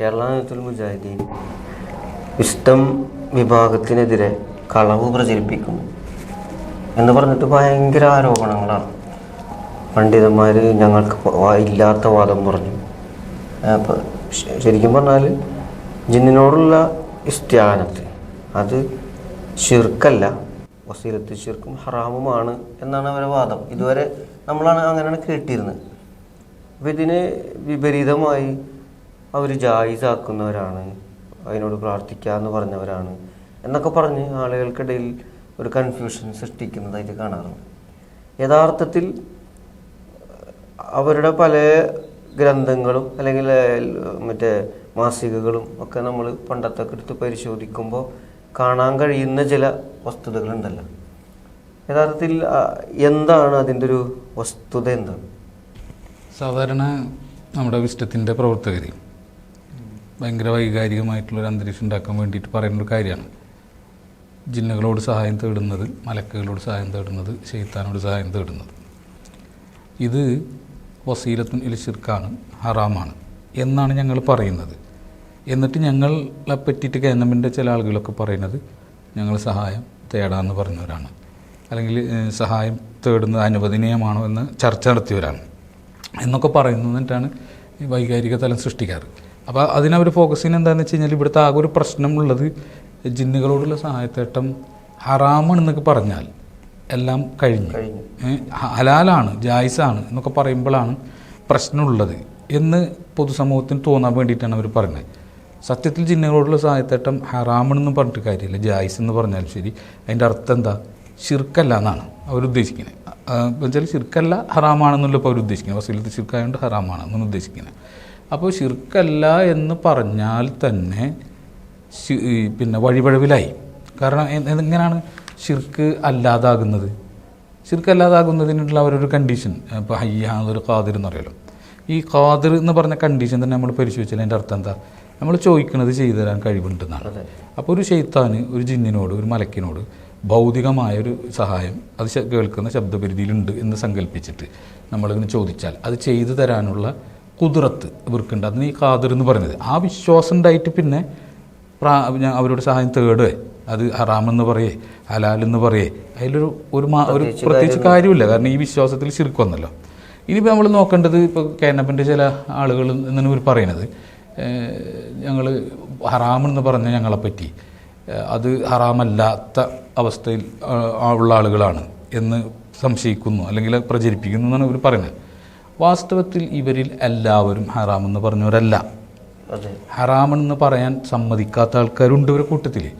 കേരള മുജാഹിദ്ദീൻ ഇഷ്ടം വിഭാഗത്തിനെതിരെ കളവ് പ്രചരിപ്പിക്കുന്നു എന്ന് പറഞ്ഞിട്ട് ഭയങ്കര ആരോപണങ്ങളാണ്. പണ്ഡിതന്മാർ ഞങ്ങൾക്ക് ഇല്ലാത്ത വാദം പറഞ്ഞു. അപ്പോൾ ശരിക്കും പറഞ്ഞാൽ ജിന്നിനോടുള്ള ഇഷ്ടാനത്ത് അത് ഷിർക്കല്ല വസീലത്ത് ഷിർക്കും ഹറാമുമാണ് എന്നാണ് അവരുടെ വാദം. ഇതുവരെ നമ്മളാണ് അങ്ങനെയാണ് കേട്ടിരുന്നത്. അപ്പം ഇതിന് വിപരീതമായി അവർ ജായിസാക്കുന്നവരാണ് അതിനോട് പ്രാർത്ഥിക്കുക എന്ന് പറഞ്ഞവരാണ് എന്നൊക്കെ പറഞ്ഞ് ആളുകൾക്കിടയിൽ ഒരു കൺഫ്യൂഷൻ സൃഷ്ടിക്കുന്നതായിട്ട് കാണാറുണ്ട്. യഥാർത്ഥത്തിൽ അവരുടെ പല ഗ്രന്ഥങ്ങളും അല്ലെങ്കിൽ മറ്റേ മാസികകളും ഒക്കെ നമ്മൾ പണ്ടത്തെ എടുത്ത് പരിശോധിക്കുമ്പോൾ കാണാൻ കഴിയുന്ന ചില വസ്തുതകളുണ്ടല്ലോ. യഥാർത്ഥത്തിൽ എന്താണ് അതിന്റെ ഒരു വസ്തുത എന്താണ് സാധാരണ നമ്മുടെ വിസ്റ്റത്തിന്റെ പ്രവർത്തകർ ഭയങ്കര വൈകാരികമായിട്ടുള്ളൊരു അന്തരീക്ഷം ഉണ്ടാക്കാൻ വേണ്ടിയിട്ട് പറയുന്നൊരു കാര്യമാണ്. ജിന്നുകളോട് സഹായം തേടുന്നത് മലക്കുകളോട് സഹായം തേടുന്നത് ഷെയ്ത്താനോട് സഹായം തേടുന്നത്. ഇത് വസീലത്തും ഇലിഷിർക്കാണ് ഹറാമാണ് എന്നാണ് ഞങ്ങൾ പറയുന്നത്. എന്നിട്ട് ഞങ്ങളെ പറ്റിയിട്ട് കേന്ദ്രമിന്റെ ചില ആളുകളൊക്കെ പറയുന്നത് ഞങ്ങൾ സഹായം തേടാമെന്ന് പറഞ്ഞവരാണ്. അല്ലെങ്കിൽ സഹായം തേടുന്നത് അനുവദനീയമാണോ എന്ന് ചർച്ച നടത്തിയവരാണ്. എന്നൊക്കെ പറയുന്നതിട്ടാണ് വൈകാരിക തലം സൃഷ്ടിക്കാറ്. അപ്പോൾ അതിനവർ ഫോക്കസ് ചെയ്യുന്നത് എന്താണെന്ന് വെച്ച് കഴിഞ്ഞാൽ ഇവിടുത്തെ ആകെ ഒരു പ്രശ്നമുള്ളത് ജിന്നുകളോടുള്ള സഹായത്തേട്ടം ഹറാമാണെന്നൊക്കെ പറഞ്ഞാൽ എല്ലാം കഴിഞ്ഞു. ഹലാലാണ് ജായ്സാണ് എന്നൊക്കെ പറയുമ്പോഴാണ് പ്രശ്നമുള്ളത് എന്ന് പൊതുസമൂഹത്തിന് തോന്നാൻ വേണ്ടിയിട്ടാണ് അവർ പറഞ്ഞത് സത്യത്തിൽ ജിന്നുകളോടുള്ള സഹായത്തേട്ടം ഹറാമെന്ന് പറഞ്ഞിട്ട് കാര്യമില്ല. ജായ്സ് എന്ന് പറഞ്ഞാലും ശരി. അതിന്റെ അർത്ഥം എന്താ? ഷിർക്കല്ല എന്നാണ് അവരുദ്ദേശിക്കുന്നത് എന്ന് വെച്ചാൽ ഷിർക്കല്ല ഹറാമാണെന്നുള്ള ഇപ്പോൾ അവർ ഉദ്ദേശിക്കുന്നത്. വസീലത്ത് ഷിർക്കായതുകൊണ്ട് ഹറാമാണ് എന്നാണ് ഉദ്ദേശിക്കുന്നത്. അപ്പോൾ ഷിർക്കല്ല എന്ന് പറഞ്ഞാൽ തന്നെ പിന്നെ വഴിപഴവിലായി. കാരണം എങ്ങനെയാണ് ഷിർക്ക് അല്ലാതാകുന്നത്? ഷിർക്ക് അല്ലാതാകുന്നതിനുള്ള അവരൊരു കണ്ടീഷൻ ഇപ്പോൾ ഹയ്യ ഒരു ഖാദിർ എന്ന് പറയുമല്ലോ ഈ ഖാദിർ എന്ന് പറഞ്ഞ കണ്ടീഷൻ തന്നെ നമ്മൾ പരിശോധിച്ചാൽ അതിന്റെ അർത്ഥം എന്താ? നമ്മൾ ചോദിക്കുന്നത് ചെയ്തു തരാൻ കഴിവുണ്ടെന്നാണ്. അപ്പോൾ ഒരു ഷെയ്ത്താന് ഒരു ജിന്നിനോട് ഒരു മലക്കിനോട് ഭൗതികമായ ഒരു സഹായം അത് കേൾക്കുന്ന ശബ്ദപരിധിയിലുണ്ട് എന്ന് സങ്കല്പിച്ചിട്ട് നമ്മളിങ്ങനെ ചോദിച്ചാൽ അത് ചെയ്തു തരാനുള്ള കുതിരത്ത് ഇവർക്കുണ്ട്. അതിന് ഈ കാതിർ എന്ന് പറയുന്നത്. ആ വിശ്വാസം ഉണ്ടായിട്ട് പിന്നെ അവരോട് സഹായം തേടുക. അത് ഹറാമെന്ന് പറയേ ഹലാലെന്ന് പറയേ. അതിലൊരു ഒരു മാ ഒരു പ്രത്യേകിച്ച് കാര്യമില്ല. കാരണം ഈ വിശ്വാസത്തിൽ ശിർക്ക് വന്നല്ലോ. ഇനിയിപ്പോൾ നമ്മൾ നോക്കേണ്ടത് ഇപ്പോൾ കേരളത്തിന്റെ ചില ആളുകൾ എന്നാണ് ഇവർ പറയണത് ഞങ്ങൾ ഹറാമെന്ന് പറഞ്ഞ ഞങ്ങളെപ്പറ്റി അത് ഹറാമല്ലാത്ത അവസ്ഥയിൽ ഉള്ള ആളുകളാണ് എന്ന് സംശയിക്കുന്നു അല്ലെങ്കിൽ പ്രചരിപ്പിക്കുന്നു എന്നാണ് ഇവർ പറയുന്നത്. വാസ്തവത്തിൽ ഇവരിൽ എല്ലാവരും ഹറാമെന്ന് പറഞ്ഞവരല്ല. ഹറാമെന്ന് പറയാൻ സമ്മതിക്കാത്ത ആൾക്കാരുണ്ട് ഇവരുടെ കൂട്ടത്തിൽ.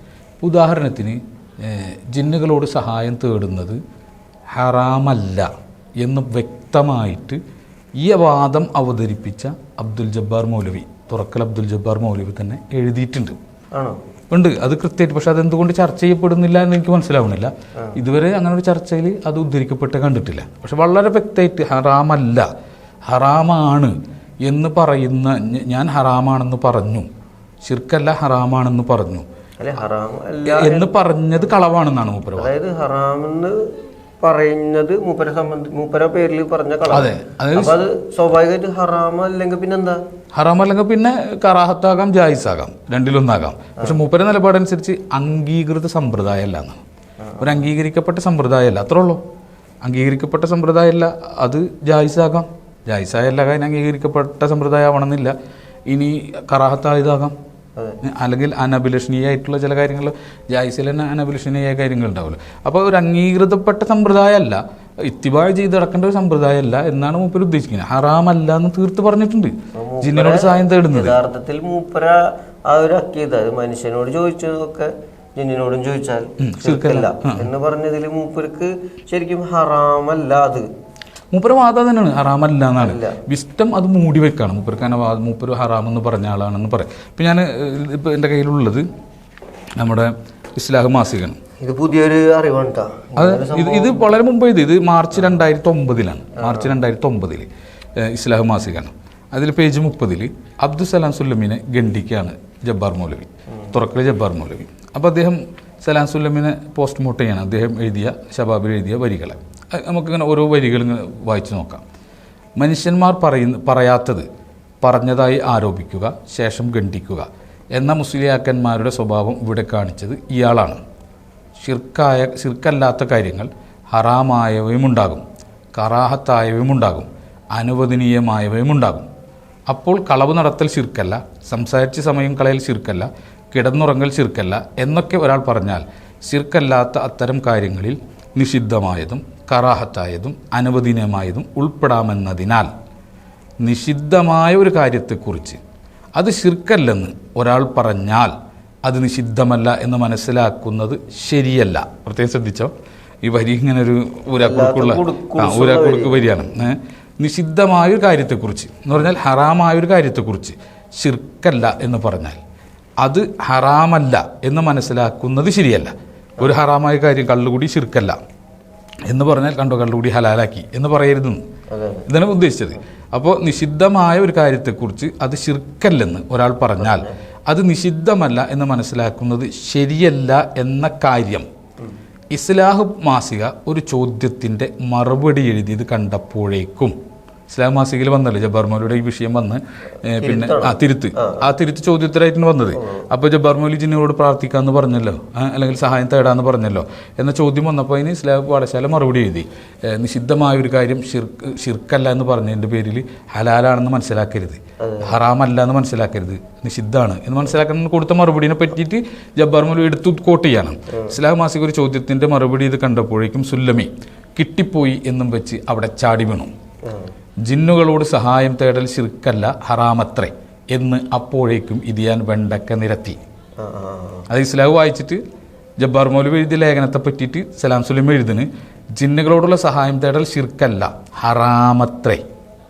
ഉദാഹരണത്തിന് ജിന്നുകളോട് സഹായം തേടുന്നത് ഹറാമല്ല എന്ന് വ്യക്തമായിട്ട് ഈ വാദം അവതരിപ്പിച്ച അബ്ദുൽ ജബ്ബാർ മൗലവി തുറക്കൽ അബ്ദുൽ ജബ്ബാർ മൗലവി തന്നെ എഴുതിയിട്ടുണ്ട്. ആണോ? ഉണ്ട്. അത് കൃത്യമായിട്ട് പക്ഷെ അതെന്തുകൊണ്ട് ചർച്ച ചെയ്യപ്പെടുന്നില്ല എന്ന് എനിക്ക് മനസ്സിലാവുന്നില്ല. ഇതുവരെ അങ്ങനെ ഒരു ചർച്ചയിൽ അത് ഉദ്ധരിക്കപ്പെട്ട് കണ്ടിട്ടില്ല. പക്ഷെ വളരെ വ്യക്തമായിട്ട് ഹറാമല്ല. ഹറാമാണ് എന്ന് പറയുന്ന ഞാൻ ഹറാമാണെന്ന് പറഞ്ഞു. ശിർക്കല്ല ഹറാമാണെന്ന് പറഞ്ഞു. എന്ന് പറഞ്ഞത് കളവാണെന്നാണ് മൂപ്പര. അതായത് ഹറാമെന്ന് പറയുന്നത് മൂപ്പരെ സംബന്ധി മൂപ്പര പേരിൽ പറഞ്ഞ അതെ. അതായത് അപ്പൊ അത് സ്വാഭാവികമായിട്ട് ഹറാമ അല്ലെങ്കിൽ പിന്നെന്താ ഹറാം അല്ലെങ്കിൽ പിന്നെ കറാഹത്താകാം ജായിസാകാം. രണ്ടിലൊന്നാകാം. പക്ഷെ മൂപ്പര നിലപാടനുസരിച്ച് അംഗീകൃത സമ്പ്രദായമല്ല എന്നാണ് ഒരു അംഗീകരിക്കപ്പെട്ട സമ്പ്രദായമല്ല. അത്രേ ഉള്ളൂ. അംഗീകരിക്കപ്പെട്ട സമ്പ്രദായമല്ല. അത് ജായിസാകാം. ജായിസായല്ല കാര്യം അംഗീകരിക്കപ്പെട്ട സമ്പ്രദായം ആവണമെന്നില്ല ഇനി കറാഹത്തായതാകാം. അല്ലെങ്കിൽ അനഭിലഷണീയമായിട്ടുള്ള ചില കാര്യങ്ങൾ ജായ്സിൽ തന്നെ കാര്യങ്ങൾ ഉണ്ടാവുമല്ലോ. അപ്പോൾ ഒരു അംഗീകൃതപ്പെട്ട സമ്പ്രദായമല്ല ഇത്തിബാഴ് ചെയ്ത് നടക്കേണ്ട ഒരു സമ്പ്രദായമല്ല എന്നാണ് മൂപ്പർ ഉദ്ദേശിക്കുന്നത്. ഹറാമല്ല എന്ന് തീർത്ത് പറഞ്ഞിട്ടുണ്ട്. ജിന്നിനോട് സഹായം തേടുന്നത്. യഥാർത്ഥത്തിൽ മൂപ്പര ആ ഒരു അത് മനുഷ്യനോട് ചോദിച്ചതൊക്കെ ജിന്നിനോടും ചോദിച്ചാൽ എന്ന് പറഞ്ഞതിൽ മൂപ്പർക്ക് ശരിക്കും ഹറാമല്ല അത്. മൂപ്പര് വാദം തന്നെയാണ്. ഹറാമല്ല എന്നാണ്. വിസ്റ്റം അത് മൂടി വെക്കാണ്. മൂപ്പർക്ക് അങ്ങനെ ഹറാം മൂപ്പര് ഹറാമെന്ന് പറഞ്ഞ ആളാണെന്ന് പറയാം. ഇപ്പം ഞാൻ ഇപ്പം എന്റെ കയ്യിലുള്ളത് നമ്മുടെ ഇസ്ലാഹ് മാസികയാണ് ഇത് പുതിയൊരു അറിവാണ് ഇത് ഇത് വളരെ മുമ്പ് ഇത് ഇത് മാർച്ച് രണ്ടായിരത്തി ഒമ്പതിലാണ് മാർച്ച് രണ്ടായിരത്തി ഒമ്പതിൽ ഇസ്ലാഹ് മാസികാണ്. അതിൽ പേജ് മുപ്പതിൽ അബ്ദുസലാം സുല്ലമിനെ ഗണ്ഡിക്കാണ് ജബ്ബാർ മൗലവി. തുറക്കൽ ജബ്ബാർ മൗലവി. അപ്പോൾ അദ്ദേഹം സലാം സുല്ലമിനെ പോസ്റ്റ്മോർട്ടം ചെയ്യണം. അദ്ദേഹം എഴുതിയ ഷബാബിൽ എഴുതിയ വരികൾ അത് നമുക്കിങ്ങനെ ഓരോ വരികൾ ഇങ്ങനെ വായിച്ചു നോക്കാം. മനുഷ്യന്മാർ പറയുന്ന പറയാത്തത് പറഞ്ഞതായി ആരോപിക്കുക ശേഷം ഖണ്ഡിക്കുക എന്ന മുസ്ലിയാക്കന്മാരുടെ സ്വഭാവം ഇവിടെ കാണിച്ചത് ഇയാളാണ്. ഷിർക്കായ ഷിർക്കല്ലാത്ത കാര്യങ്ങൾ ഹറാമായവയും ഉണ്ടാകും കറാഹത്തായവയും ഉണ്ടാകും അനുവദനീയമായവയും ഉണ്ടാകും അപ്പോൾ കളവ് നടത്തൽ ശിർക്കല്ല സംസാരിച്ച സമയം കളയൽ ശിർക്കല്ല കിടന്നുറങ്ങൽ ശിർക്കല്ല എന്നൊക്കെ ഒരാൾ പറഞ്ഞാൽ ശിർക്കല്ലാത്ത അത്തരം കാര്യങ്ങളിൽ നിഷിദ്ധമായതും കറാഹത്തായതും അനുവദനീയമായതും ഉൾപ്പെടാമെന്നതിനാൽ നിഷിദ്ധമായ ഒരു കാര്യത്തെക്കുറിച്ച് അത് ശിർക്കല്ലെന്ന് ഒരാൾ പറഞ്ഞാൽ അത് നിഷിദ്ധമല്ല എന്ന് മനസ്സിലാക്കുന്നത് ശരിയല്ല. പ്രത്യേകം ശ്രദ്ധിച്ചോ? ഈ വരി ഇങ്ങനെ ഒരു ഊരാക്കുറുക്കുള്ള ആ ഊരാക്കുറുക്ക് വരിയാണ്. നിഷിദ്ധമായൊരു നിഷിദ്ധമായ ഒരു കാര്യത്തെക്കുറിച്ച് എന്ന് പറഞ്ഞാൽ ഹറാമായ ഒരു കാര്യത്തെക്കുറിച്ച് ശിർക്കല്ല എന്ന് പറഞ്ഞാൽ അത് ഹറാമല്ല എന്ന് മനസ്സിലാക്കുന്നത് ശരിയല്ല. ഒരു ഹറാമായ കാര്യം കള്ളുകൂടി ശിർക്കല്ല. എന്ന് പറഞ്ഞാൽ കണ്ടോ കണ്ടുകൂടി ഹലാലാക്കി എന്ന് പറയരുതെന്ന് ഇതാണ് ഉദ്ദേശിച്ചത്. അപ്പോൾ നിഷിദ്ധമായ ഒരു കാര്യത്തെക്കുറിച്ച് അത് ശിർക്കല്ലെന്ന് ഒരാൾ പറഞ്ഞാൽ അത്. നിഷിദ്ധമല്ല എന്ന് മനസ്സിലാക്കുന്നത് ശരിയല്ല എന്ന കാര്യം. ഇസ്ലാഹ് മാസിക ഒരു ചോദ്യത്തിന്റെ മറുപടി എഴുതിയത് കണ്ടപ്പോഴേക്കും. ഇസ്ലാം മാസികയിൽ വന്നല്ലേ ജബ്ബാർ ഈ വിഷയം വന്ന് പിന്നെ ആ തിരുത്ത്. ആ. തിരുത്ത് ചോദ്യത്തിലായിട്ടാണ് വന്നത്. അപ്പോൾ ജബ്ബാർ മൗലി ജിന്നോട് പ്രാർത്ഥിക്കാമെന്ന് പറഞ്ഞല്ലോ. അല്ലെങ്കിൽ സഹായം തേടാന്ന് പറഞ്ഞല്ലോ. എന്ന ചോദ്യം വന്നപ്പോൾ അതിന് ഇസ്ലാം പാഠശാല മറുപടി എഴുതി. നിഷിദ്ധമായ ഒരു കാര്യം ഷിർക്ക് ഷിർക്കല്ല എന്ന് പറഞ്ഞതിന്റെ പേരിൽ ഹലാലാണെന്ന് മനസ്സിലാക്കരുത്. ഹറാമല്ല എന്ന് മനസ്സിലാക്കരുത്. നിഷിദ്ധാണ്. എന്ന് മനസ്സിലാക്കാൻ കൊടുത്ത മറുപടിനെ പറ്റിയിട്ട് ജബ്ബാർ മൗലി എടുത്തു കോട്ട് ചെയ്യണം. ഇസ്ലാം മാസിക ഒരു ചോദ്യത്തിന്റെ മറുപടി ഇത് കണ്ടപ്പോഴേക്കും സുല്ലമി കിട്ടിപ്പോയി എന്നും വെച്ച് അവിടെ ചാടി വീണു. ജിന്നുകളോട് സഹായം തേടൽ ശിർക്കല്ല ഹറാമത്രേ എന്ന് അപ്പോഴേക്കും ഇത് ഞാൻ വെണ്ടക്ക നിരത്തി. അത് ഇസ്ലാം വായിച്ചിട്ട് ജബ്ബാർ മൗലവി എഴുതിയ ലേഖനത്തെ പറ്റിയിട്ട് സലാം സുലിം എഴുതുന്നു. ജിന്നുകളോടുള്ള സഹായം തേടൽ ശിർക്കല്ല ഹറാമത്രേ.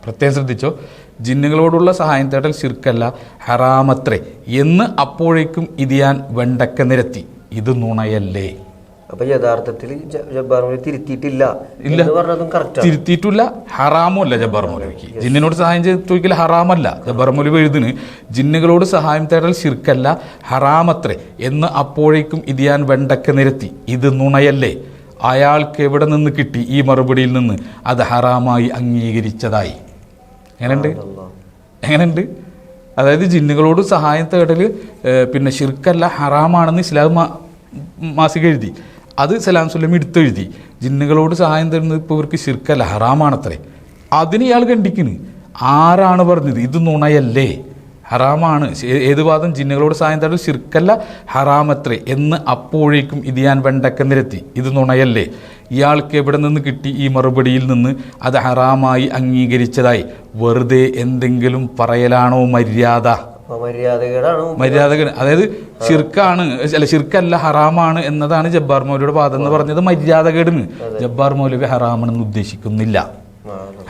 പ്രത്യേകം ശ്രദ്ധിച്ചോ. ജിന്നുകളോടുള്ള സഹായം തേടൽ ശിർക്കല്ല ഹറാമത്രേ എന്ന് അപ്പോഴേക്കും ഇത് ഞാൻ വെണ്ടക്ക നിരത്തി. ഇത് നുണയല്ലേ? അപ്പൊ യഥാർത്ഥത്തിൽ ജബ്ബാർ മൗലവി തിരുത്തിയിട്ടില്ല ഇല്ല. പറഞ്ഞതും കറക്റ്റ് തിരുത്തിയിട്ടില്ല. ഹറാമുമല്ല ജബ്ബാർ മൗലവിക്ക് ജിന്നിനോട് സഹായം ചെയ്ത് ചോദിക്കൽ ഹറാമല്ല. ജബ്ബാർ മൗലവി എഴുതിന് ജിന്നുകളോട് സഹായം തേടൽ ശിർക്കല്ല ഹറാമത്രേ. എന്ന് അപ്പോഴേക്കും ഇത് ഞാൻ വെണ്ടക്ക നിരത്തി. ഇത് നുണയല്ലേ? അയാൾക്ക് എവിടെ നിന്ന് കിട്ടി ഈ മറുപടിയിൽ നിന്ന്? അത് ഹറാമായി അംഗീകരിച്ചതായി. എങ്ങനെയുണ്ട്? എങ്ങനെയുണ്ട്? അതായത് ജിന്നുകളോട് സഹായം തേടൽ പിന്നെ ശിർക്കല്ല ഹറാമാണെന്ന് ഇസ്ലാം മാസിക എഴുതി. അത് സലാം സുല്ലമി എടുത്തെഴുതി. ജിന്നുകളോട് സഹായം തരുന്നത് ഇപ്പോൾ ഇവർക്ക് ശിർക്കല്ല ഹറാമാണത്രേ. അതിന് ഇയാൾ കണ്ടിക്കുന്നു ആരാണ് പറഞ്ഞത്? ഇത് നുണയല്ലേ? ഹറാമാണ്. ഏത് വാദം ജിന്നുകളോട് സഹായം തരുന്നത് ശിർക്കല്ല ഹറാമത്രേ എന്ന് അപ്പോഴേക്കും ഇത് ഞാൻ വെണ്ടക്ക നിരത്തി. ഇത് നുണയല്ലേ? ഇയാൾക്ക് എവിടെ നിന്ന് കിട്ടി ഈ മറുപടിയിൽ നിന്ന്? അത് ഹറാമായി അംഗീകരിച്ചതായി. വെറുതെ എന്തെങ്കിലും പറയലാണോ മര്യാദ? മര്യാദകൾ അതായത് ഷിർക്കാണ് അല്ല ഷിർക്കല്ല ഹറാമാണ് എന്നതാണ് ജബ്ബാർ മൗലിയുടെ വാദം എന്ന് പറഞ്ഞത് മര്യാദകേടിന്. ജബ്ബാർ മൗലവി ഹറാമാണെന്ന് ഉദ്ദേശിക്കുന്നില്ല.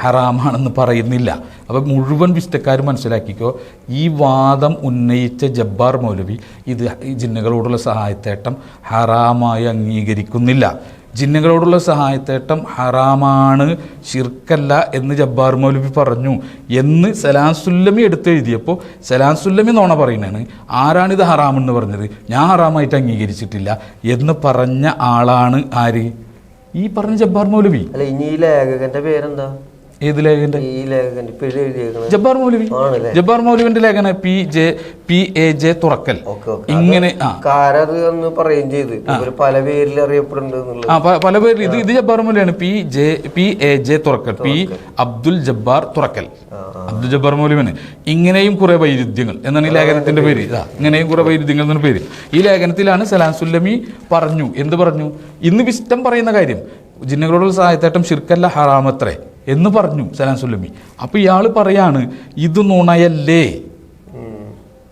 ഹറാമാണെന്ന് പറയുന്നില്ല. അപ്പം മുഴുവൻ വിഷ്ടക്കാർ മനസ്സിലാക്കിക്കോ ഈ വാദം ഉന്നയിച്ച ജബ്ബാർ മൗലവി ഇത് ജിന്നുകളോടുള്ള സഹായത്തേട്ടം ഹറാമായി അംഗീകരിക്കുന്നില്ല. ജിന്നുകളോടുള്ള സഹായത്തേട്ടം ഹറാമാണ് ഷിർക്കല്ല എന്ന് ജബ്ബാർ മൗലവി പറഞ്ഞു എന്ന് സലാം സുല്ലമി എടുത്തെഴുതിയപ്പോൾ സലാം സുല്ലമി നോണ പറയുന്നതാണ് ആരാണിത് ഹറാമെന്ന് പറഞ്ഞത്? ഞാൻ ഹറാമായിട്ട് അംഗീകരിച്ചിട്ടില്ല എന്ന് പറഞ്ഞ ആളാണ് ആര്? ഈ പറഞ്ഞ ജബ്ബാർ മൗലവി. അല്ല ഇനി ഈ ലേഖകന്റെ പേരെന്താ? ഏത് ഈ ലേഖകന്റെ എഴുതിയേക്കണത് ജബ്ബാർ മൗലവി. ആണല്ലേ? ജബ്ബാർ മൗലവിന്റെ ലേഖന P J P A J Thurakkal. Okay okay. ഇങ്ങനെ ആ. കാരത് എന്ന് പറയുകയും ചെയ്ത്. ഇവർ പല പേരിൽ അറിയപ്പെടുന്നുണ്ട് എന്നുള്ളത്. ആ പ- പല ഇത് ഇത് Jabbar മൗലവിയാണ് P J P A J Thurakkal. P Abdul Jabbar Thurakkal. Abdul Jabbar മൗലവിന് ഇങ്ങനെയും കുറെ വൈരുദ്ധ്യങ്ങൾ. എന്നാണ് ഈ ലേഖനത്തിന്റെ പേര്. ഇതാ ഇങ്ങനെയും കുറെ വൈരുദ്ധ്യങ്ങൾ എന്നാണ് പേര്. ഈ ലേഖനത്തിലാണ് സലാം സുല്ലമി പറഞ്ഞു. എന്ത് പറഞ്ഞു? ഇന്ന് വിഷ്ടം പറയുന്ന കാര്യം ജിന്നുകളോടുള്ള സഹായത്തേട്ടം ഷിർക്കല്ല ഹറാമത്രേ. എന്ന് പറഞ്ഞു സലാം സുല്ലമി അപ്പൊ ഇയാൾ പറയാണ് ഇത് നുണയല്ലേ?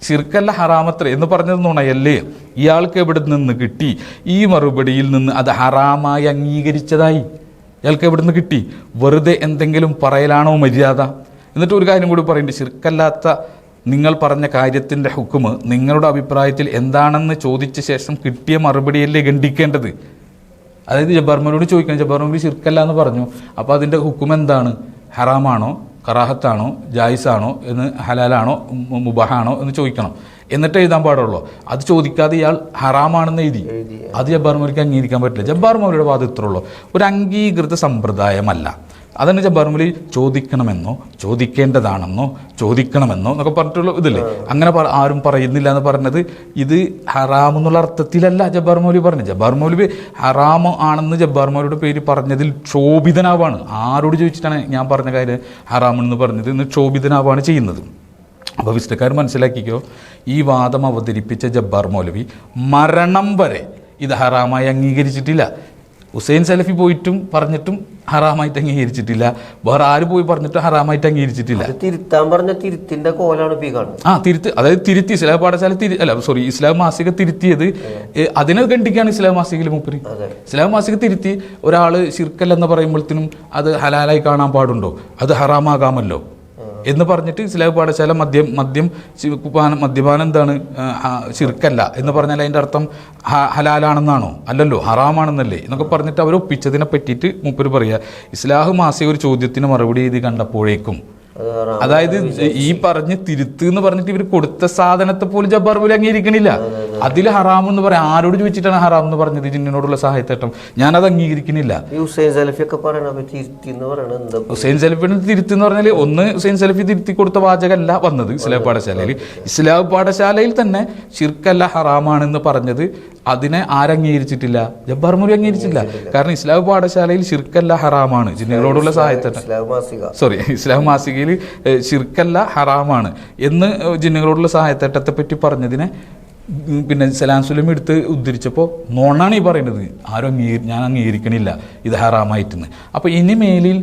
ശിർക്കല്ല ഹറാമത്ര. എന്ന് പറഞ്ഞത് നുണയല്ലേ? ഇയാൾക്ക് എവിടെ നിന്ന് കിട്ടി? ഈ മറുപടിയിൽ നിന്ന് അത് ഹറാമായി അംഗീകരിച്ചതായി. ഇയാൾക്ക് എവിടെ നിന്ന് കിട്ടി? വെറുതെ എന്തെങ്കിലും പറയലാണോ മര്യാദ? എന്നിട്ട് ഒരു കാര്യം കൂടി പറയുന്നുണ്ട് ചിർക്കല്ലാത്ത നിങ്ങൾ പറഞ്ഞ കാര്യത്തിന്റെ ഹുക്കുമ് നിങ്ങളുടെ അഭിപ്രായത്തിൽ എന്താണെന്ന് ചോദിച്ച ശേഷം കിട്ടിയ മറുപടിയല്ലേ ഗണ്ഡിക്കേണ്ടത് അതായത് ജബ്ബാർമനോട് ചോദിക്കണം. ജബ്ബാർമോലി ശിർക്കല്ല എന്ന് പറഞ്ഞു. അപ്പോൾ അതിന്റെ ഹുക്കും എന്താണ്? ഹറാമാണോ? കറാഹത്താണോ? ജായിസാണോ? എന്ന് ഹലാലാണോ? മുബഹാണോ? എന്ന് ചോദിക്കണം. എന്നിട്ട് എഴുതാൻ പാടുള്ളൂ. അത് ചോദിക്കാതെ ഇയാൾ ഹറാമാണെന്ന് എഴുതി. എഴുതി. അത് ജബ്ബാർ മൗലിക്ക് അംഗീകരിക്കാൻ പറ്റില്ല. ജബ്ബാർ മൗലിയുടെ വാദം ഇത്രയുള്ളൂ ഒരു അംഗീകൃത സമ്പ്രദായമല്ല. അതാണ് വെച്ചാൽ മൗലവി ചോദിക്കണമെന്നോ ചോദിക്കേണ്ടതാണെന്നോ ചോദിക്കണമെന്നോ എന്നൊക്കെ പറഞ്ഞിട്ടുള്ള ഇതില്ലേ? അങ്ങനെ ആരും പറയുന്നില്ല എന്ന് പറഞ്ഞത് ഇത് ഹറാം എന്നുള്ള അർത്ഥത്തിലല്ല ജബ്ബാർ മൗലവി പറഞ്ഞത്. ജബ്ബാർ മൗലവി ഹറാം ആണെന്ന് ജബ്ബാർ മൗലിയുടെ പേര് പറഞ്ഞതിൽ ക്ഷോഭിതനാവാണ്. ആരോട് ചോദിച്ചിട്ടാണ് ഞാൻ പറഞ്ഞ കാര്യം ഹറാമെന്ന് പറഞ്ഞത്? ഇന്ന് ക്ഷോഭിതനാവാണ് ചെയ്യുന്നത്. അപ്പോൾ വിസ്തക്കാർ മനസ്സിലാക്കിക്കോ ഈ വാദം അവതരിപ്പിച്ച ജബ്ബാർ മൗലവി മരണം വരെ ഇത് ഹറാമായി അംഗീകരിച്ചിട്ടില്ല. ഹുസൈൻ സലഫി പോയിട്ടും പറഞ്ഞിട്ടും ഹറാമായിട്ട് അംഗീകരിച്ചിട്ടില്ല. വേറെ ആര് പോയി പറഞ്ഞിട്ടും ഹറാമായിട്ട് അംഗീകരിച്ചിട്ടില്ല. തിരുത്താൻ പറഞ്ഞ തിരുത്തിന്റെ കോലാണ് ആ തിരുത്ത് അതായത് തിരുത്തി ഇസ്ലാം പാഠശാല തിരി അല്ല സോറി ഇസ്ലാം മാസിക തിരുത്തിയത് അതിനെ കണ്ടിക്കാണ് ഇസ്ലാം മാസികയിൽ മൂപ്പര്. ഇസ്ലാം മാസിക തിരുത്തി ഒരാൾ എന്ന് പറയുമ്പോഴത്തേനും അത് ഹലാലായി കാണാൻ പാടുണ്ടോ? അത് ഹറാമാകാമല്ലോ. എന്ന് പറഞ്ഞിട്ട് ഇസ്ലാമിക പാഠശാല മദ്യം മദ്യം മദ്യപാനം എന്താണ്? ആ, എന്ന് പറഞ്ഞാൽ അതിന്റെ അർത്ഥം ഹലാലാണെന്നാണോ? അല്ലല്ലോ ഹറാമാണെന്നല്ലേ? എന്നൊക്കെ പറഞ്ഞിട്ട് അവർ ഒപ്പിച്ചതിനെ പറ്റിയിട്ട് മൂപ്പര് പറയുക ഇസ്ലാഹ് മാസിക ഒരു ചോദ്യത്തിന് മറുപടി എഴുതി കണ്ടപ്പോഴേക്കും. അതായത് ഈ പറഞ്ഞ് തിരുത്ത് എന്ന് പറഞ്ഞിട്ട് ഇവർ കൊടുത്ത സാധനത്തെ പോലും ജബ്ബാർ പോലും അംഗീകരിക്കണില്ല. അതിൽ ഹറാം എന്ന് പറയാം. ആരോട് ചോദിച്ചിട്ടാണ് ഹറാം എന്ന് പറഞ്ഞത് ജിന്നിനോടുള്ള സഹായത്തേട്ടം? ഞാനത് അംഗീകരിക്കുന്നില്ല ഈ ഹുസൈൻ സലഫി ഒക്കെ പറയണത് ഹുസൈൻ സലഫിന് തിരുത്ത് എന്ന് പറഞ്ഞാൽ ഒന്ന് ഹുസൈൻ സലഫി തിരുത്തി കൊടുത്ത വാചകമല്ല വന്നത് ഇസ്ലാബ് പാഠശാലയിൽ. ഇസ്ലാബ് പാഠശാലയിൽ തന്നെ ഷിർക്കല്ല ഹറാമാണെന്ന് പറഞ്ഞത്. അതിനെ ആരംഗീകരിച്ചിട്ടില്ല ജബ്ബാർ മുറി അംഗീകരിച്ചില്ല. കാരണം ഇസ്ലാം പാഠശാലയിൽ ശിർക്കല്ല ഹറാമാണ്. ജിന്നുകളോടുള്ള സഹായത്തേട്ടം സോറി ഇസ്ലാം മാസികയിൽ ശിർക്കല്ല ഹറാമാണ് എന്ന് ജിന്നുകളോടുള്ള സഹായത്തേട്ടത്തെ പറ്റി പറഞ്ഞതിനെ പിന്നെ സലാം സുലം എടുത്ത് ഉദ്ധരിച്ചപ്പോൾ നോണാണ് ഈ പറയുന്നത്. ആരും അംഗീ ഞാൻ അംഗീകരിക്കണില്ല. ഇത് ഹറാമായിട്ടെന്ന്. അപ്പോൾ ഇനി മേലിൽ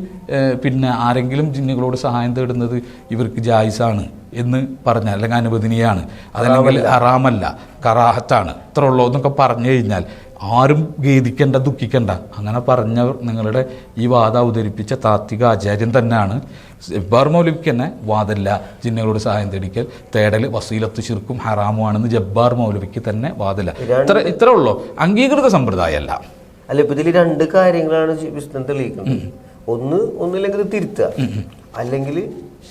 പിന്നെ ആരെങ്കിലും ജിന്നുകളോട് സഹായം തേടുന്നത് ഇവർക്ക് ജായിസാണ് എന്ന് പറഞ്ഞാൽ അല്ലെങ്കിൽ അനുവദനീയാണ്. അതല്ലെങ്കിൽ ഹറാമല്ല. കറാഹത്താണ്. ഇത്ര ഉള്ളൂ എന്നൊക്കെ പറഞ്ഞു കഴിഞ്ഞാൽ ആരും ഖേദിക്കേണ്ട ദുഃഖിക്കേണ്ട. അങ്ങനെ പറഞ്ഞവർ നിങ്ങളുടെ ഈ വാദം അവതരിപ്പിച്ച താത്വിക ആചാര്യൻ തന്നെയാണ്. ജബ്ബാർ മൗലവിക്ക് തന്നെ വാദല്ല ജിന്നുകളോട് സഹായം തേടിക്കൽ തേടൽ വസീലത്ത് ശിർക്കും ഹറാമുമാണെന്ന് ജബ്ബാർ മൗലവിക്ക് തന്നെ വാദമില്ല. ഇത്ര ഇത്ര ഉള്ളൂ. അംഗീകൃത സമ്പ്രദായമല്ല. അല്ല ഇപ്പൊ ഇതിൽ രണ്ട് കാര്യങ്ങളാണ് വിശ്വം തെളിയിക്കുന്നത്. ഒന്ന് ഒന്നില്ലെങ്കിൽ തിരുത്തുക. അല്ലെങ്കിൽ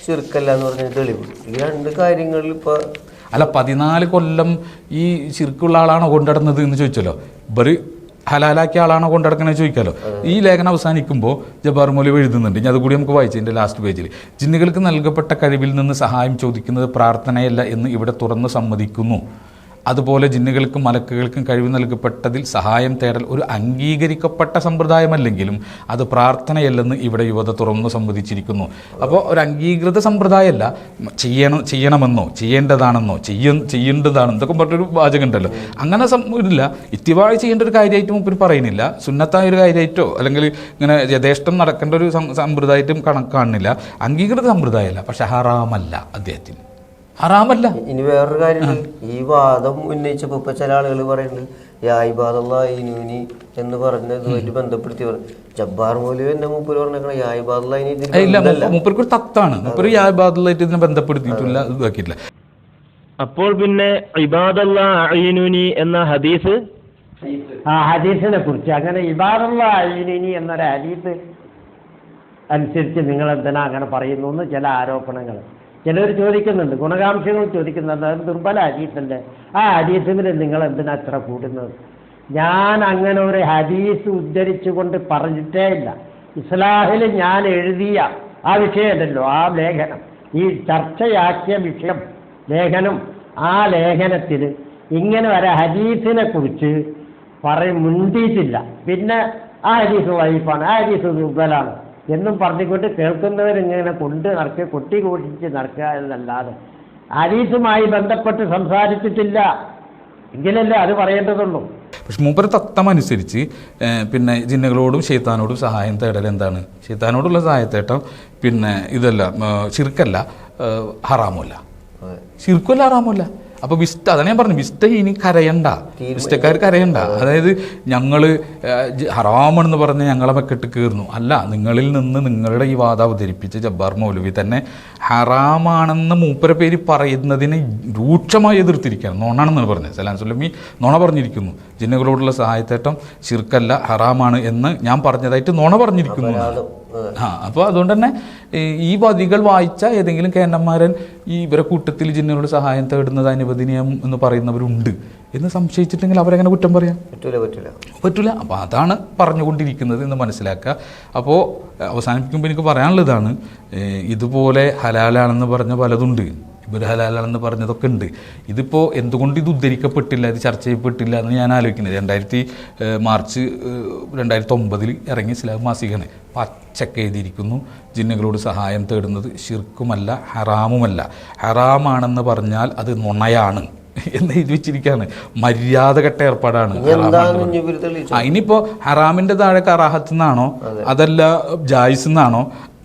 ചെറുക്കല്ല എന്ന് പറഞ്ഞ തെളിവ്. ഈ രണ്ട് കാര്യങ്ങളിൽ ഇപ്പൊ അല്ല പതിനാല് കൊല്ലം ഈ ശിർക്കുള്ള ആളാണോ കൊണ്ടുനടന്നത് എന്ന് ചോദിച്ചല്ലോ. ബറി ഹലാലാക്കിയ ആളാണോ കൊണ്ടുനടക്കണമെന്ന് ചോദിക്കാലോ. ഈ ലേഖനം അവസാനിക്കുമ്പോൾ ജബാർ മൗലവി എഴുതുന്നുണ്ട്. ഇനി അതുകൂടി നമുക്ക് വായിച്ചു എന്റെ ലാസ്റ്റ് പേജിൽ ജിന്നുകൾക്ക് നൽകപ്പെട്ട കഴിവിൽ നിന്ന് സഹായം ചോദിക്കുന്നത് പ്രാർത്ഥനയല്ല എന്ന് ഇവിടെ തുറന്ന് സമ്മതിക്കുന്നു. അതുപോലെ ജിന്നുകൾക്കും മലക്കുകൾക്കും കഴിവ് നൽകപ്പെട്ടതിൽ സഹായം തേടൽ ഒരു അംഗീകരിക്കപ്പെട്ട സമ്പ്രദായമല്ലെങ്കിലും അത് പ്രാർത്ഥനയല്ലെന്ന് ഇവിടെ യുവത തുറന്നു സമ്മതിച്ചിരിക്കുന്നു അപ്പോൾ ഒരു അംഗീകൃത സമ്പ്രദായമല്ല ചെയ്യണം ചെയ്യണമെന്നോ ചെയ്യേണ്ടതാണെന്നോ ചെയ്യ ചെയ്യേണ്ടതാണെന്നോ ഇതൊക്കെ പറഞ്ഞൊരു വാചകം ഉണ്ടല്ലോ അങ്ങനെ ഇല്ല. ഇത്തിവാഴ് ചെയ്യേണ്ട ഒരു കാര്യമായിട്ട് മുമ്പിൽ പറയുന്നില്ല. സുന്നത്തായ ഒരു കാര്യമായിട്ടോ അല്ലെങ്കിൽ ഇങ്ങനെ യഥേഷ്ടം നടക്കേണ്ട ഒരു സമ്പ്രദായമായിട്ടും കണക്കാണില്ല അംഗീകൃത സമ്പ്രദായമല്ല പക്ഷെ ഹറാമല്ല അദ്ദേഹത്തിന്. ഹറാമല്ല. ഇനി വേറൊരു കാര്യമുണ്ട്. ഈ വാദം ഉന്നയിച്ചപ്പോ ഇപ്പൊ ചില ആളുകൾ പറയുന്നുണ്ട് യായിബാദുനി എന്ന് പറഞ്ഞതുമായിട്ട് ബന്ധപ്പെടുത്തി പറഞ്ഞു ജബ്ബാർ എന്റെ പറഞ്ഞേക്കണ ഇല്ല മൂപ്പർക്ക് ഒരു തത്താണ്. ഇതിനെ ബന്ധപ്പെടുത്തിയിട്ടില്ല ഇതാക്കിയിട്ടില്ല. അപ്പോൾ പിന്നെ എന്ന ഹദീസ്? ആ ഹദീസിനെ കുറിച്ച്. അങ്ങനെ അയ്യിനി എന്നൊരു ഹദീസ് അനുസരിച്ച് നിങ്ങൾ എന്തിനാ അങ്ങനെ പറയുന്നു എന്ന് ചില ആരോപണങ്ങൾ ചിലർ ചോദിക്കുന്നുണ്ട് ഗുണകാംക്ഷങ്ങൾ ചോദിക്കുന്നുണ്ട്. അത് ദുർബല ഹദീസല്ലേ ആ ഹദീസിൽ നിങ്ങൾ എന്തിനാ അത്ര കൂടുന്നത്? ഞാൻ അങ്ങനെ ഒരു ഹദീസ് ഉദ്ധരിച്ചുകൊണ്ട് പറഞ്ഞിട്ടേ ഇല്ല. ഇസ്ലാഹിൽ ഞാൻ എഴുതിയ ആ വിഷയമല്ലല്ലോ ആ ലേഖനം. ഈ ചർച്ചയാക്കിയ വിഷയം ലേഖനം ആ ലേഖനത്തിൽ ഇങ്ങനെ ഒരു ഹദീസിനെ കുറിച്ച് പറയും മുന്തിയിട്ടില്ല. പിന്നെ ആ ഹദീസ് വൈഫാണ് ആ ഹദീസ് ദുർബലാണ്. എന്നും പറഞ്ഞുകൊണ്ട് കേൾക്കുന്നവരിങ്ങനെ കൊണ്ട് നടക്കുക കൊട്ടി കൂട്ടിച്ച് നടക്കുക എന്നല്ലാതെ ആരീസുമായി ബന്ധപ്പെട്ട് സംസാരിച്ചിട്ടില്ല. എങ്കിലല്ലേ അത് പറയേണ്ടതുള്ളൂ. പക്ഷെ മൂപ്പര് തത്വം അനുസരിച്ച് പിന്നെ ജിന്നുകളോടും ഷെയ്ത്താനോടും സഹായം തേടൽ എന്താണ്? ഷെയ്ത്താനോടുള്ള സഹായത്തേട്ടം പിന്നെ ഇതല്ല ചിർക്കല്ല ഹറാമല്ല. ശിർക്കുമല്ല ഹറാമല്ല. അപ്പൊ വിസ്റ്റ അതാണ് ഞാൻ പറഞ്ഞു വിസ്റ്റ ഇനി കരയണ്ട. വിസ്റ്റക്കാർ കരയണ്ട. അതായത് ജ- ഹറാമെന്ന് പറഞ്ഞ് ഞങ്ങളെ മെക്കെട്ട് കീർന്നു അല്ല നിങ്ങളിൽ നിന്ന് നിങ്ങളുടെ ഈ വാദം അവതരിപ്പിച്ച ജബ്ബാർ മൗലവി തന്നെ ഹറാമാണെന്ന് മൂപ്പര പേര് പറയുന്നതിനെ രൂക്ഷമായി എതിർത്തിരിക്കുകയാണ്. നോണാണെന്നാണ് പറഞ്ഞത്. സലാം സുലമി നോണ പറഞ്ഞിരിക്കുന്നു. ജിന്നുകളോടുള്ള സഹായത്തേട്ടം ശിർക്കല്ല ഹറാമാണ് എന്ന് ഞാൻ പറഞ്ഞതായിട്ട് നോണ പറഞ്ഞിരിക്കുന്നു. ആ അപ്പോൾ അതുകൊണ്ട് തന്നെ ഈ വതികൾ വായിച്ച ഏതെങ്കിലും കേന്നന്മാരൻ ഈ ഇവരെ കൂട്ടത്തിൽ ജിന്നുകളുടെ സഹായം തേടുന്നത് അനുവദനീയം എന്ന് പറയുന്നവരുണ്ട് എന്ന് സംശയിച്ചിട്ടുണ്ടെങ്കിൽ അവരെങ്ങനെ കുറ്റം പറയാം? പറ്റൂല പറ്റൂല. പറ്റൂല. അപ്പോൾ അതാണ് പറഞ്ഞുകൊണ്ടിരിക്കുന്നത് എന്ന് മനസ്സിലാക്കുക. അപ്പോൾ അവസാനിപ്പിക്കുമ്പോൾ എനിക്ക് പറയാനുള്ളതാണ് ഇതുപോലെ ഹലാലാണെന്ന് പറഞ്ഞ പലതുണ്ട്. ഇവർ ഹലാലാണെന്ന് പറഞ്ഞതൊക്കെ ഉണ്ട്. ഇതിപ്പോൾ എന്തുകൊണ്ട് ഇത് ഉദ്ധരിക്കപ്പെട്ടില്ല ഇത് ചർച്ച ചെയ്യപ്പെട്ടില്ല എന്ന് ഞാൻ ആലോചിക്കുന്നത്. രണ്ടായിരത്തി മാർച്ച് രണ്ടായിരത്തി ഒമ്പതിൽ ഇറങ്ങിയ ഇസ്ലാം മാസികയാണ്. പച്ചക്ക് എഴുതിയിരിക്കുന്നു. ജിന്നുകളോട് സഹായം തേടുന്നത് ഷിർക്കുമല്ല ഹറാമുമല്ല. ഹറാമാണെന്ന് പറഞ്ഞാൽ അത് നുണയാണ് എന്ന് എഴുതി വെച്ചിരിക്കുകയാണ്. മര്യാദ കെട്ട ഏർപ്പാടാണ് ഇനിയിപ്പോൾ ഹറാമിന്റെ താഴെ കറാഹത്ത് നിന്നാണോ അതല്ല ജായിസ് നിന്നാണോ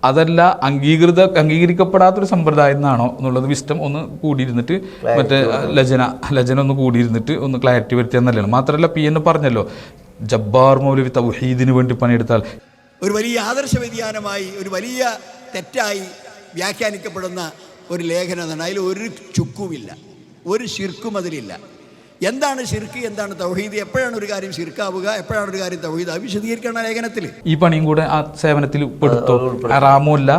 അതല്ല അംഗീകൃത അംഗീകരിക്കപ്പെടാത്തൊരു സമ്പ്രദായം എന്നാണോ എന്നുള്ളത് വിസ്റ്റം ഒന്ന് കൂടിയിരുന്നിട്ട് മറ്റേ ലജന ലജന ഒന്ന് കൂടിയിരുന്നിട്ട് ഒന്ന് ക്ലാരിറ്റി വരുത്തിയാൽ നല്ലതാണ്. മാത്രമല്ല പി എന്ന് പറഞ്ഞല്ലോ ജബ്ബാർ മൗലവി തൗഹീദിന് വേണ്ടി പണിയെടുത്താൽ. ഒരു വലിയ ആദർശ വ്യതിയാനമായി ഒരു വലിയ തെറ്റായി വ്യാഖ്യാനിക്കപ്പെടുന്ന ഒരു ലേഖനമാണ് അതിൽ ഒരു ചുക്കുമില്ല ഒരു ശിർക്കും അതിലില്ല. എന്താണ് ശിർക്ക് എന്താണ് തൗഹീദ് എപ്പോഴാണ് ഒരു കാര്യം ശിർക്കാവുക എപ്പോഴാണ് ഒരു കാര്യം തൗഹീദ്? അത് വിശദീകരിക്കണം ലേഖനത്തിൽ. ഈ പണിയും കൂടെ ആ സേവനത്തിൽ പെടുത്തോ ഹറാമുമല്ല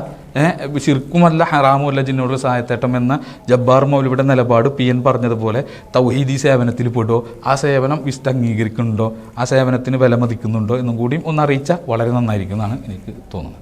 ഏഹ് ശിർക്കുമല്ല ഹറാമുമല്ല ജിന്നോട് സഹായത്തേട്ടം എന്ന ജബ്ബാർ മൗലിയുടെ നിലപാട് പി എൻ പറഞ്ഞതുപോലെ തൗഹീദി സേവനത്തിൽ പെടുമോ ആ സേവനം വിസ്റ്റ് അംഗീകരിക്കുന്നുണ്ടോ ആ സേവനത്തിന് വില മതിക്കുന്നുണ്ടോ എന്നും കൂടിയും ഒന്ന് അറിയിച്ചാൽ വളരെ നന്നായിരിക്കും എന്നാണ് എനിക്ക് തോന്നുന്നത്.